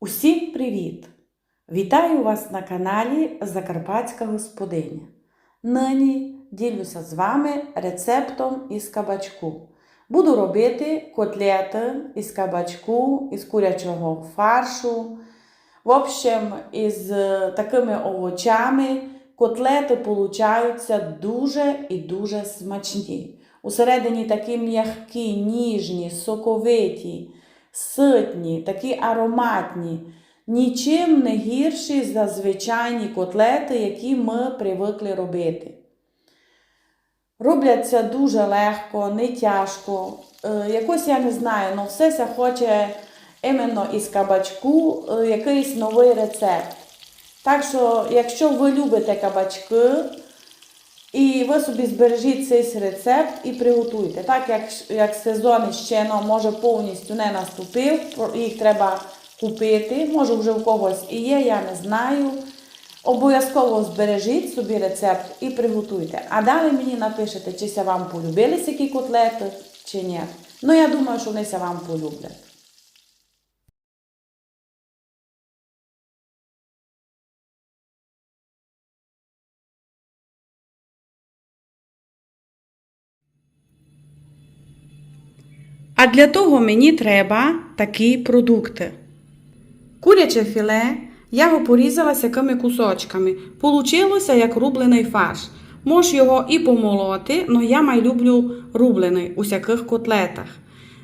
Усім привіт! Вітаю вас на каналі Закарпатська Господиня. Нині ділюся з вами рецептом із кабачку. Буду робити котлети із кабачку, із курячого фаршу. В общем, із такими овочами котлети получаються дуже і дуже смачні. Усередині такі м'які, ніжні, соковиті, ситні, такі ароматні, нічим не гірші за звичайні котлети, які ми привикли робити. Робляться дуже легко, не тяжко. Е, якось я не знаю, але все ся хоче іменно із кабачку е, якийсь новий рецепт. Так що, якщо ви любите кабачки, і ви собі збережіть цей рецепт і приготуйте. Так як, як сезон ще ну, може повністю не наступив, їх треба купити, може вже в когось і є, я не знаю. Обов'язково збережіть собі рецепт і приготуйте. А далі мені напишете, чи вам полюбилися які котлети, чи ні. Ну, я думаю, що вони вам полюблять. А для того мені треба такі продукти. Куряче філе я його порізала такими кусочками. Получилося як рублений фарш. Можеш його і помолоти, але я май люблю рублений у всяких котлетах.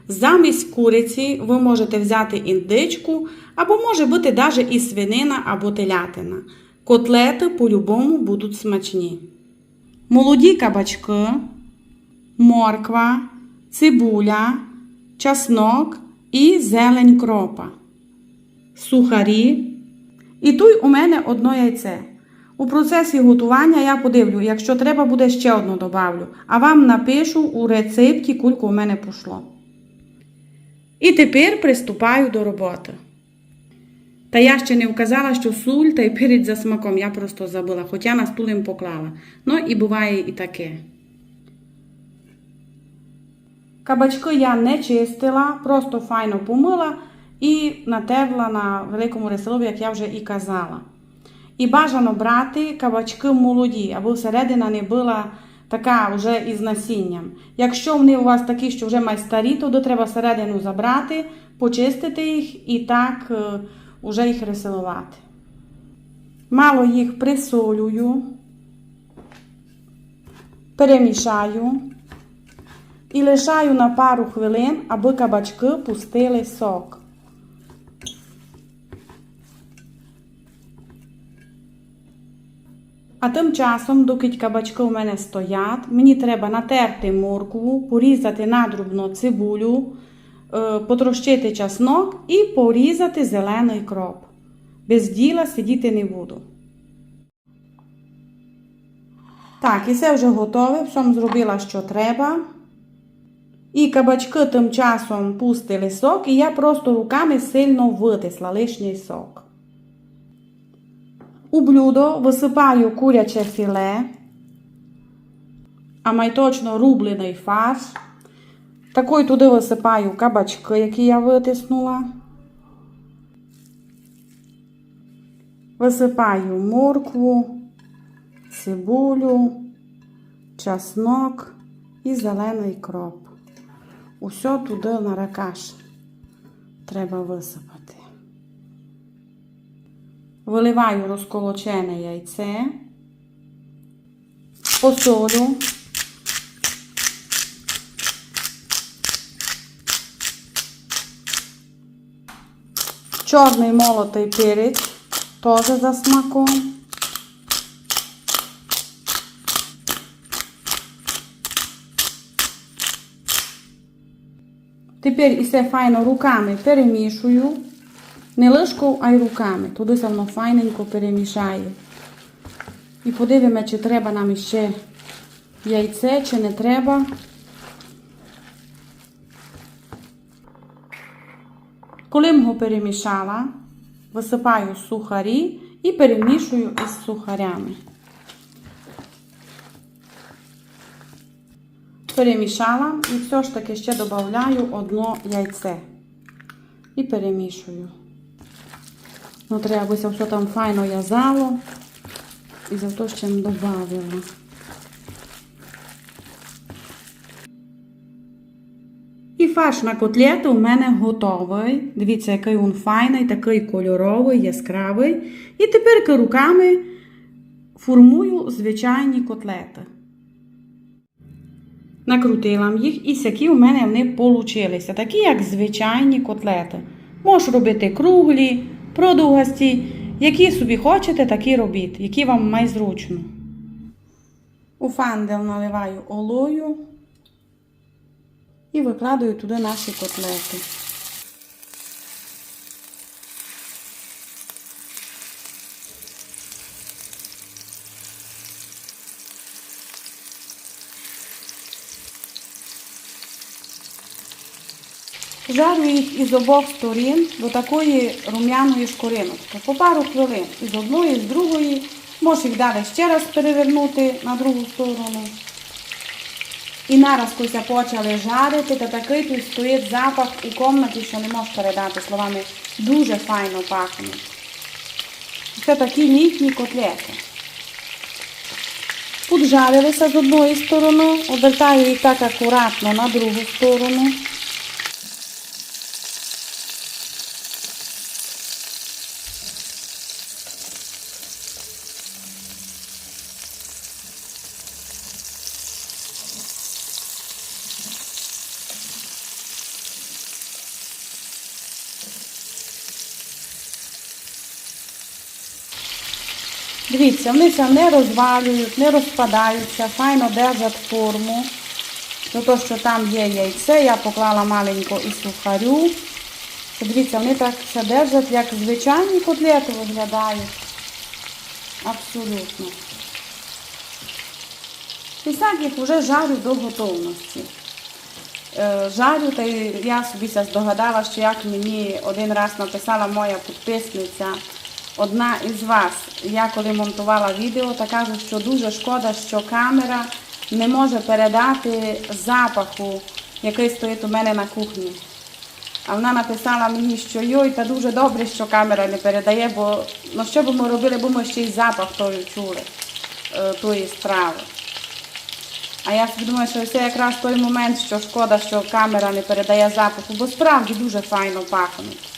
Замість куриці ви можете взяти індичку, або може бути навіть і свинина або телятина. Котлети по-любому будуть смачні. Молоді кабачки, морква, цибуля, часнок і зелень кропа, сухарі. І тут у мене одно яйце. У процесі готування я подивлю, якщо треба буде ще одно добавлю, а вам напишу у рецепті, кулько у мене пішло. І тепер приступаю до роботи. Та я ще не вказала, що суль та й перець за смаком я просто забула, хоча на стул їм поклала. Ну і буває і таке. Кабачки я не чистила, просто файно помила і натерла на великому ресолові, як я вже і казала. І бажано брати кабачки молоді, аби всередина не була така вже із насінням. Якщо вони у вас такі, що вже мають старі, то треба всередину забрати, почистити їх і так е, уже їх ресилувати. Мало їх присолюю, перемішаю і лишаю на пару хвилин, аби кабачки пустили сок. А тим часом, доки кабачки у мене стоять, мені треба натерти моркву, порізати надрубно цибулю, е, потрощити часнок і порізати зелений кроп. Без діла сидіти не буду. Так, і все вже готове, всьому зробила, що треба. І кабачки тим часом пустили сок, і я просто руками сильно витисла лишній сок. У блюдо висипаю куряче філе, а май точно рублений фарш. Такий туди висипаю кабачки, які я витиснула. Висипаю моркву, цибулю, часнок і зелений кроп. Усе туди на ракаш треба висипати. Виливаю розколочене яйце, посолю. Чорний молотий перець, теж за смаком. Тепер все файно руками перемішую. Не лишкою, а й руками. Туди се воно файненько перемішає. І подивимо, чи треба нам ще яйце, чи не треба. Коли його перемішала, висипаю сухарі і перемішую із сухарями. Перемішала і все ж таки ще додаю одно яйце. І перемішую. Ну, треба, аби все там файно в'язало. І за то ще не додавила. І фарш на котлети у мене готовий. Дивіться, який він файний, такий кольоровий, яскравий. І тепер руками формую звичайні котлети. Накрутила їх, і сякі у мене вони получилися, такі як звичайні котлети. Можеш робити круглі, продугасті, які собі хочете, такі робіть, які вам майзручно. У фандел наливаю олою і викладаю туди наші котлети. Жарю їх із обох сторін до такої рум'яної шкориночки. По пару хвилин. Із одної, з другої. Можеш їх далі ще раз перевернути на другу сторону. І нараз, коли почали жарити, то такий тут стоїть запах у кімнаті, що не можеш передати словами. Дуже файно пахнуть. Це такі літні котлети. Поджарилися з одної сторони, обертаю їх так акуратно на другу сторону. Дивіться, вони не розвалюють, не розпадаються, файно держать форму. До того, що там є яйце, я поклала маленько і сухарю. Дивіться, вони так це держать, як звичайні котлети виглядають. Абсолютно. Так їх вже жарю до готовності. Е, Жарю, та я собі здогадала, що як мені один раз написала моя підписниця, одна із вас, я коли монтувала відео, та каже, що дуже шкода, що камера не може передати запаху, який стоїть у мене на кухні. А вона написала мені, що йой, та дуже добре, що камера не передає, бо ну, що б ми робили, бо ми ще й запах тої чули, е, тої страви. А я думаю, що це якраз той момент, що шкода, що камера не передає запаху, бо справді дуже файно пахнуть.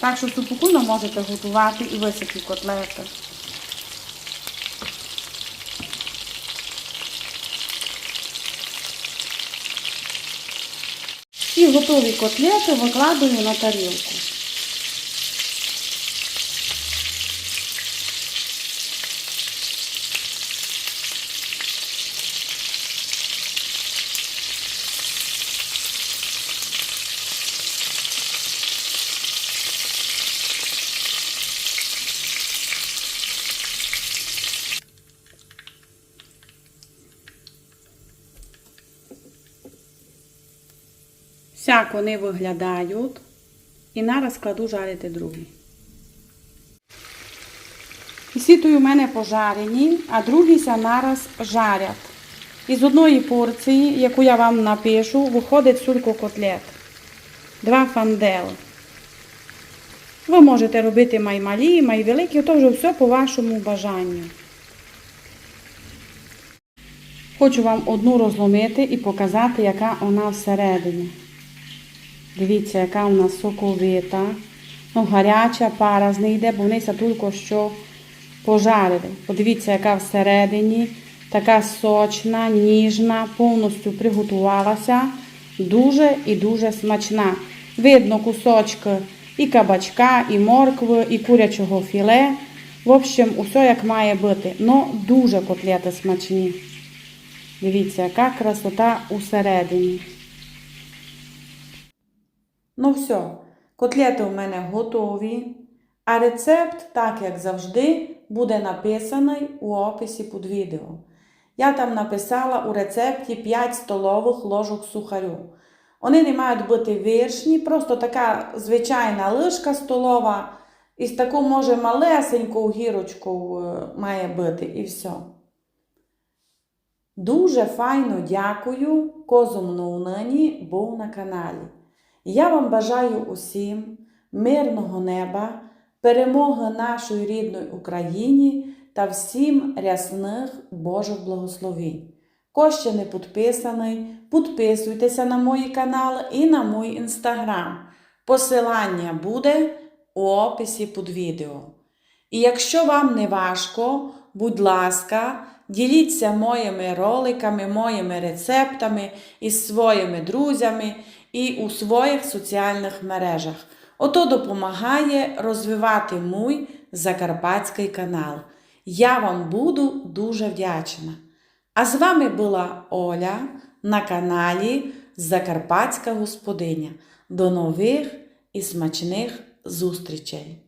Так що спокійно можете готувати і високі котлети. І готові котлети викладаю на тарілку. Сяк вони виглядають. І нараз кладу жарити другий. Сітою у мене пожарені, а другі ся нараз жарять. Із одної порції, яку я вам напишу, виходить сулько котлет. Два фандели. Ви можете робити маймалі, майвеликі, то вже все по вашому бажанню. Хочу вам одну розломити і показати, яка вона всередині. Дивіться, яка у нас соковита. Ну, гаряча пара з неї йде, бо вони тільки що пожарили. Подивіться, яка всередині, така сочна, ніжна, повністю приготувалася. Дуже і дуже смачна. Видно кусочки і кабачка, і моркви, і курячого філе. В общем, усе як має бути. Ну, дуже котлети смачні. Дивіться, яка красота усередині. Все, котлети у мене готові, а рецепт, так як завжди, буде написаний у описі під відео. Я там написала у рецепті 5 столових ложок сухарю. Вони не мають бути виршні, просто така звичайна лишка столова, і з таку, може, малесеньку гірочку е, має бути, і все. Дуже файно дякую, козум нині був на каналі. Я вам бажаю усім мирного неба, перемоги нашої рідної Україні та всім рясних Божих благословень. Хто ще не підписаний, підписуйтеся на мої канали і на мій інстаграм. Посилання буде у описі під відео. І якщо вам не важко, будь ласка, діліться моїми роликами, моїми рецептами із своїми друзями і у своїх соціальних мережах. Ото допомагає розвивати мій закарпатський канал. Я вам буду дуже вдячна. А з вами була Оля на каналі Закарпатська Господиня. До нових і смачних зустрічей!